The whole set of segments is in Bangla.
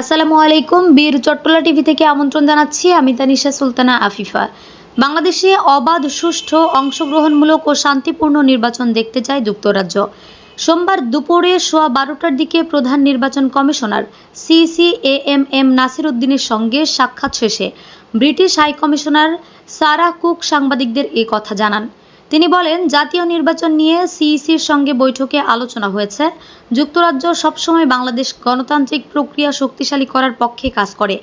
আসসালামু আলাইকুম, বীর চট্টলা টিভি থেকে আমন্ত্রণ জানাচ্ছি আমি তানিশা সুলতানা আফিফা। বাংলাদেশে অবাধ, সুষ্ঠু, অংশগ্রহণমূলক ও শান্তিপূর্ণ নির্বাচন দেখতে চায় যুক্তরাজ্য। সোমবার দুপুরে সোয়া বারোটার দিকে প্রধান নির্বাচন কমিশনার সিসি এ এম এম নাসির উদ্দিনের সঙ্গে সাক্ষাৎ শেষে British high commissioner Sarah Cook সাংবাদিকদের এ কথা জানান। তিনি বলেন, জাতীয় নির্বাচন নিয়ে সিইসির সঙ্গে বৈঠকে আলোচনা হয়েছে। যুক্তরাজ্য সবসময় বাংলাদেশ গণতান্ত্রিক প্রক্রিয়া শক্তিশালী করার পক্ষে কাজ করে।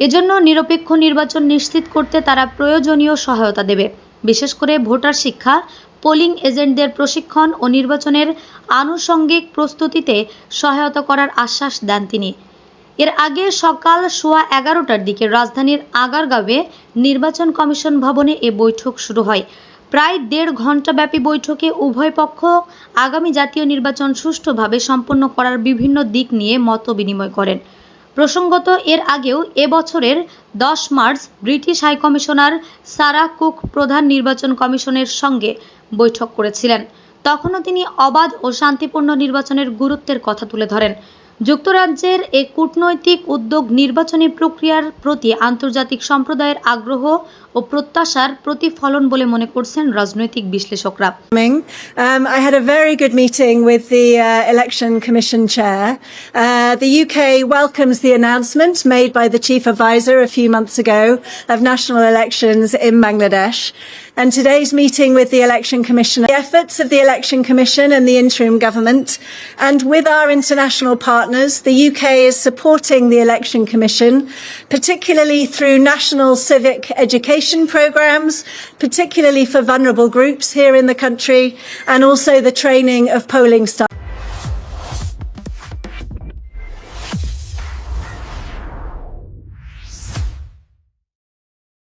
এজন্য নিরপেক্ষ নির্বাচন নিশ্চিত করতে তারা প্রয়োজনীয় সহায়তা দেবে। বিশেষ করে ভোটার শিক্ষা, পোলিং এজেন্টদের প্রশিক্ষণ ও নির্বাচনের আনুষঙ্গিক প্রস্তুতিতে সহায়তা করার আশ্বাস দেন তিনি। এর আগে সকাল সোয়া এগারোটার দিকে রাজধানীর আগারগাঁওয়ে নির্বাচন কমিশন ভবনে এ বৈঠক শুরু হয়। প্রায় দেড় ঘণ্টাব্যাপী বৈঠকে উভয় পক্ষ আগামী জাতীয় নির্বাচন সুষ্ঠুভাবে সম্পন্ন করার বিভিন্ন দিক নিয়ে মত বিনিময় করেন। প্রসঙ্গত, এর আগেও এবছরের দশ March British high commissioner Sarah Cook প্রধান নির্বাচন কমিশনের সঙ্গে বৈঠক করেছিলেন। তখনও তিনি অবাধ ও শান্তিপূর্ণ নির্বাচনের গুরুত্বের কথা তুলে ধরেন। যুক্তরাজ্যের এ কূটনৈতিক উদ্যোগ নির্বাচনী প্রক্রিয়ার প্রতি আন্তর্জাতিক সম্প্রদায়ের আগ্রহ ও প্রত্যাশার প্রতিফলন বলে মনে করছেন রাজনৈতিক বিশ্লেষকরা coming. Um, I had a very good meeting with the uh, Election Commission Chair. Uh, the UK welcomes the announcement made by the Chief Advisor a few months ago of national elections in Bangladesh. And today's meeting with the Election Commission, the efforts of the Election Commission and the interim government, and with our international partners, the UK is supporting the Election Commission, particularly through national civic education programs, particularly for vulnerable groups here in the country, and also the training of polling staff.